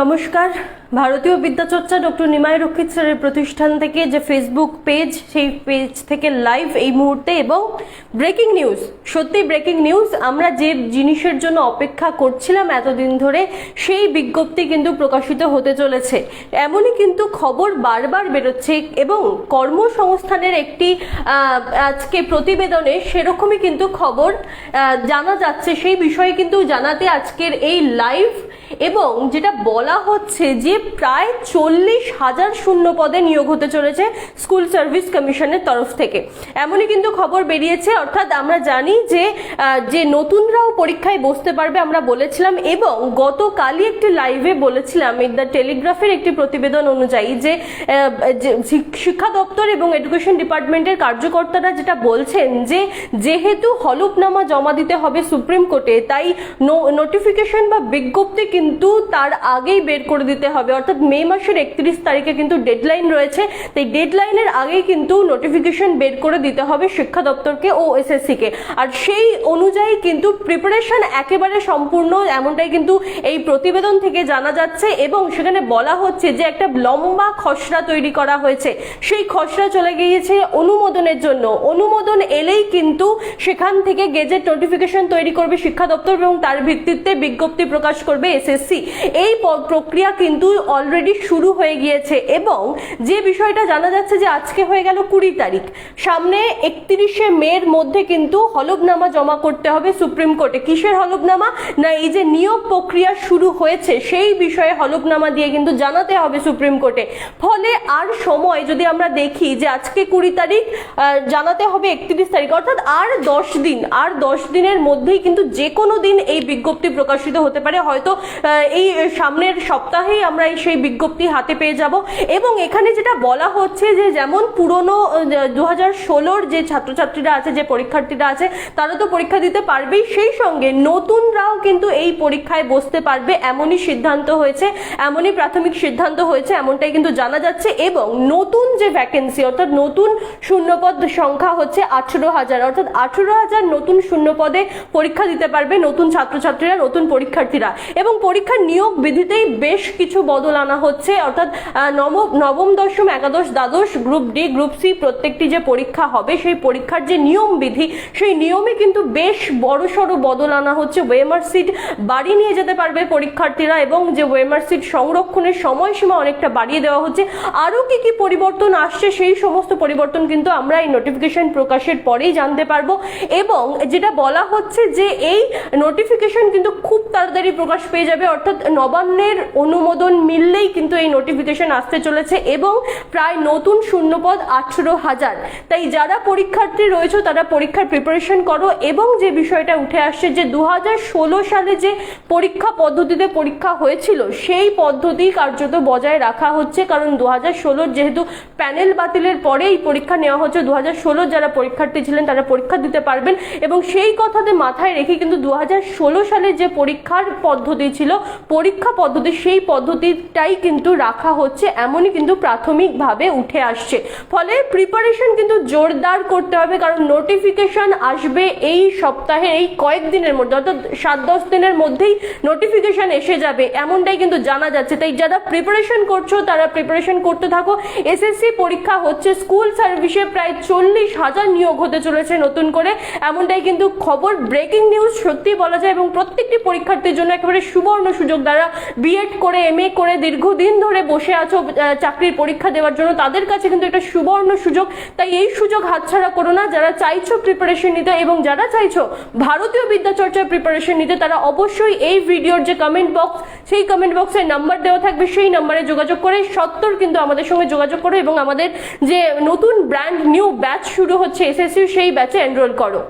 নমস্কার। ভারতীয় বিদ্যাচর্চা ডক্টর নিমাই রক্ষিত স্যারের প্রতিষ্ঠান থেকে যে ফেসবুক পেজ সেই পেজ থেকে লাইভ এই মুহূর্তে এবং ব্রেকিং নিউজ সত্যি ব্রেকিং নিউজ আমরা যে জিনিসের জন্য অপেক্ষা করছিলাম এতদিন ধরে, সেই বিজ্ঞপ্তি কিন্তু প্রকাশিত হতে চলেছে। এমনই কিন্তু খবর বারবার বেরোচ্ছে এবং কর্মসংস্থানের একটি আজকে প্রতিবেদনে সেরকমই কিন্তু খবর জানা যাচ্ছে। সেই বিষয়ে কিন্তু জানাতে আজকের এই লাইভ এবং যেটা বলা হচ্ছে যে প্রায় চল্লিশ হাজার শূন্য পদে নিয়োগ হতে চলেছে স্কুল সার্ভিস কমিশনের তরফ থেকে। এমনই কিন্তু খবর বেরিয়েছে, অর্থাৎ আমরা জানি যে যে নতুনরাও পরীক্ষায় বসতে পারবে, আমরা বলেছিলাম, এবং গতকালই একটি লাইভে বলেছিলাম দ্য টেলিগ্রাফের একটি প্রতিবেদন অনুযায়ী যে শিক্ষা দপ্তর এবং এডুকেশন ডিপার্টমেন্টের কার্যকর্তারা যেটা বলছেন যে, যেহেতু হলফনামা জমা দিতে হবে সুপ্রিম কোর্টে তাই নোটিফিকেশন বা বিজ্ঞপ্তি কিন্তু তার আগেই বের করে দিতে হবে। অর্থাৎ মে মাসের একত্রিশ তারিখে কিন্তু ডেডলাইন রয়েছে, তাই ডেডলাইনের আগেই কিন্তু নোটিফিকেশন বের করে দিতে হবে শিক্ষা দপ্তরকে ও এসএসসি কে আর সেই অনুযায়ী কিন্তু প্রিপারেশন একেবারে সম্পূর্ণ, এমনটাই কিন্তু এই প্রতিবেদন থেকে জানা যাচ্ছে এবং সেখানে বলা হচ্ছে যে একটা লম্বা খসড়া তৈরি করা হয়েছে। সেই খসড়া চলে গিয়েছে অনুমোদনের জন্য। অনুমোদন এলেই কিন্তু সেখান থেকে গেজেট নোটিফিকেশন তৈরি করবে শিক্ষা দপ্তর এবং তার ভিত্তিতে বিজ্ঞপ্তি প্রকাশ করবে এসএসসি এই প্রক্রিয়া কিন্তু অলরেডি শুরু হয়ে গিয়েছে এবং যে বিষয়টা জানা যাচ্ছে যে আজকে হয়ে গেল কুড়ি তারিখ। সামনে একত্রিশে মের মধ্যে কিন্তু হলফনামা জমা করতে হবে সুপ্রিম কোর্টে। কিসের হলফনামা না, এই যে নিয়োগ প্রক্রিয়া শুরু হয়েছে, সেই বিষয়ে হলফনামা দিয়ে কিন্তু জানাতে হবে সুপ্রিম কোর্টে। ফলে আর সময় যদি আমরা দেখি যে আজকে কুড়ি তারিখ জানাতে হবে একত্রিশ তারিখ, অর্থাৎ আর দশ দিন, আর দশ দিনের মধ্যেই কিন্তু যে কোনো দিন এই বিজ্ঞপ্তি প্রকাশিত হতে পারে। হয়তো এই সামনের সপ্তাহেই আমরা সেই বিজ্ঞপ্তি হাতে পেয়ে যাব। এবং এখানে যেটা বলা হচ্ছে যে যেমন পুরনো দু হাজার ষোলোর যে ছাত্রছাত্রীরা আছে, যে পরীক্ষার্থীরা আছে, তারা তো পরীক্ষা দিতে পারবেই। সেই সঙ্গে নতুনরাও কিন্তু এই পরীক্ষায় বসতে পারবে, এমনই সিদ্ধান্ত হয়েছে, এমনই প্রাথমিক সিদ্ধান্ত হয়েছে, এমনটাই কিন্তু জানা যাচ্ছে এবং নতুন যে ভ্যাকেন্সি অর্থাৎ নতুন শূন্যপদ সংখ্যা হচ্ছে আঠেরো হাজার, অর্থাৎ আঠেরো হাজার নতুন শূন্যপদে পরীক্ষা দিতে পারবে নতুন ছাত্রছাত্রীরা, নতুন পরীক্ষার্থীরা। এবং পরীক্ষার নিয়োগ বিধিতেই বেশ কিছু বদল আনা হচ্ছে, অর্থাৎ নবম নবম, দশম, একাদশ, দ্বাদশ, গ্রুপ ডি, গ্রুপ সি প্রত্যেকটি যে পরীক্ষা হবে, সেই পরীক্ষার যে নিয়ম বিধি, সেই নিয়মে কিন্তু বেশ বড়সড় বদল আনা হচ্ছে। ওয়েমার সিট বাড়ি নিয়ে যেতে পারবে পরীক্ষার্থীরা এবং যে ওয়েমার সিট সংরক্ষণের সময়সীমা অনেকটা বাড়িয়ে দেওয়া হচ্ছে, আরও কি কি পরিবর্তন আসছে সেই সমস্ত পরিবর্তন কিন্তু আমরা এই নোটিফিকেশন প্রকাশের পরেই জানতে পারব এবং যেটা বলা হচ্ছে যে এই নোটিফিকেশন কিন্তু খুব তাড়াতাড়ি প্রকাশ পেয়ে যাবে, অর্থাৎ নবান্নের অনুমোদন মিললেই কিন্তু এই নোটিফিকেশন আসতে চলেছে এবং প্রায় নতুন শূন্যপদ আঠেরো হাজার। তাই যারা পরীক্ষার্থী রয়েছে, তারা পরীক্ষার প্রিপারেশন করো এবং যে বিষয়টা উঠে আসছে যে দু হাজার ষোলো সালে যে পরীক্ষা পদ্ধতিতে পরীক্ষা হয়েছিল, সেই পদ্ধতি কার্যত বজায় রাখা হচ্ছে। কারণ দু হাজার যেহেতু প্যানেল বাতিলের পরে এই পরীক্ষা নেওয়া হচ্ছে দু হাজার যারা পরীক্ষার্থী ছিলেন তারা পরীক্ষা দিতে পারবেন। এবং সেই কথাতে মাথায় রেখে কিন্তু দু হাজার ষোলো সালে যে পরীক্ষার পদ্ধতি ছিল, পরীক্ষা পদ্ধতি সেই পদ্ধতিটাই কিন্তু রাখা হচ্ছে, এমনই কিন্তু প্রাথমিকভাবে উঠে আসছে। ফলে প্রিপারেশন কিন্তু জোরদার করতে হবে, কারণ নোটিফিকেশন আসবে এই সপ্তাহে, এই কয়েকদিনের মধ্যে, অর্থাৎ সাত দশ দিনের মধ্যেই নোটিফিকেশন এসে যাবে, এমনটাই কিন্তু জানা যাচ্ছে। তাই যারা প্রিপারেশন করছ, তারা প্রিপারেশন করতে থাকো। এসএসসি পরীক্ষা হচ্ছে স্কুল সার্ভিসে প্রায় চল্লিশ হাজার নিয়োগ হতে চলেছে নতুন করে। এমনটাই কিন্তু খবর ব্রেকিং নিউজ সত্যি বলা যায় এবং প্রত্যেকটি পরীক্ষার্থীর জন্য একেবারে সুবর্ণ সুযোগ। দ্বারা বিএড করে এম এ করে দীর্ঘদিন ধরে বসে আছো চাকরির পরীক্ষা দেওয়ার জন্য, তাদের কাছে কিন্তু একটা সুবর্ণ সুযোগ। তাই এই সুযোগ হাতছাড়া করো না। যারা চাইছো প্রিপারেশন নিতে এবং যারা চাইছো ভারতীয় বিদ্যাচর্চার প্রিপারেশন নিতে তারা অবশ্যই এই ভিডিওর যে কমেন্ট বক্স সেই কমেন্ট বক্সে নাম্বার দেওয়া থাকবে। সেই নাম্বারে যোগাযোগ করে সত্তর কিন্তু আমাদের সঙ্গে যোগাযোগ করো এবং আমাদের যে নতুন ব্র্যান্ড নিউ ব্যাচ শুরু হচ্ছে এসএসসি সেই ব্যাচে এনরোল করো।